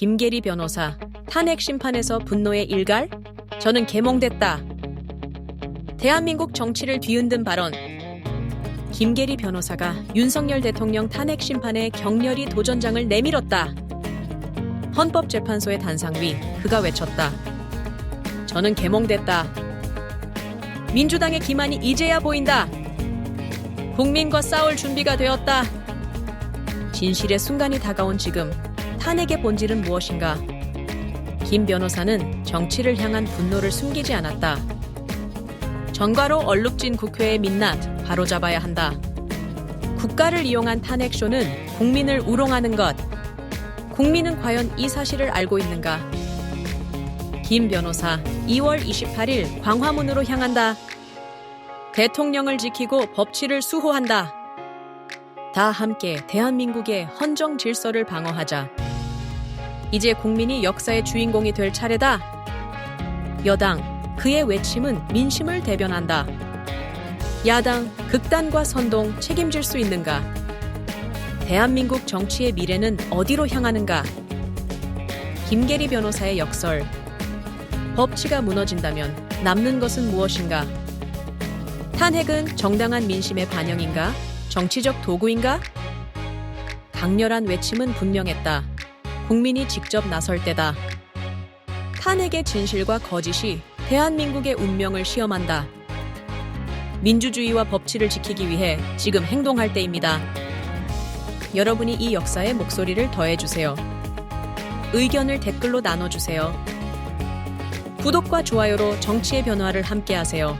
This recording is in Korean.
김계리 변호사 탄핵 심판에서 분노의 일갈? 저는 개몽됐다. 대한민국 정치를 뒤흔든 발언. 김계리 변호사가 윤석열 대통령 탄핵 심판에 격렬히 도전장을 내밀었다. 헌법재판소의 단상 위 그가 외쳤다. 저는 개몽됐다. 민주당의 기만이 이제야 보인다. 국민과 싸울 준비가 되었다. 진실의 순간이 다가온 지금 탄핵의 본질은 무엇인가? 김 변호사는 정치를 향한 분노를 숨기지 않았다. 전과로 얼룩진 국회의 민낯 바로잡아야 한다. 국가를 이용한 탄핵쇼는 국민을 우롱하는 것. 국민은 과연 이 사실을 알고 있는가? 김 변호사 2월 28일 광화문으로 향한다. 대통령을 지키고 법치를 수호한다. 다 함께 대한민국의 헌정 질서를 방어하자. 이제 국민이 역사의 주인공이 될 차례다. 여당, 그의 외침은 민심을 대변한다. 야당, 극단과 선동 책임질 수 있는가? 대한민국 정치의 미래는 어디로 향하는가? 김계리 변호사의 역설. 법치가 무너진다면 남는 것은 무엇인가? 탄핵은 정당한 민심의 반영인가? 정치적 도구인가? 강렬한 외침은 분명했다. 국민이 직접 나설 때다. 탄핵의 진실과 거짓이 대한민국의 운명을 시험한다. 민주주의와 법치를 지키기 위해 지금 행동할 때입니다. 여러분이 이 역사에 목소리를 더해주세요. 의견을 댓글로 나눠주세요. 구독과 좋아요로 정치의 변화를 함께하세요.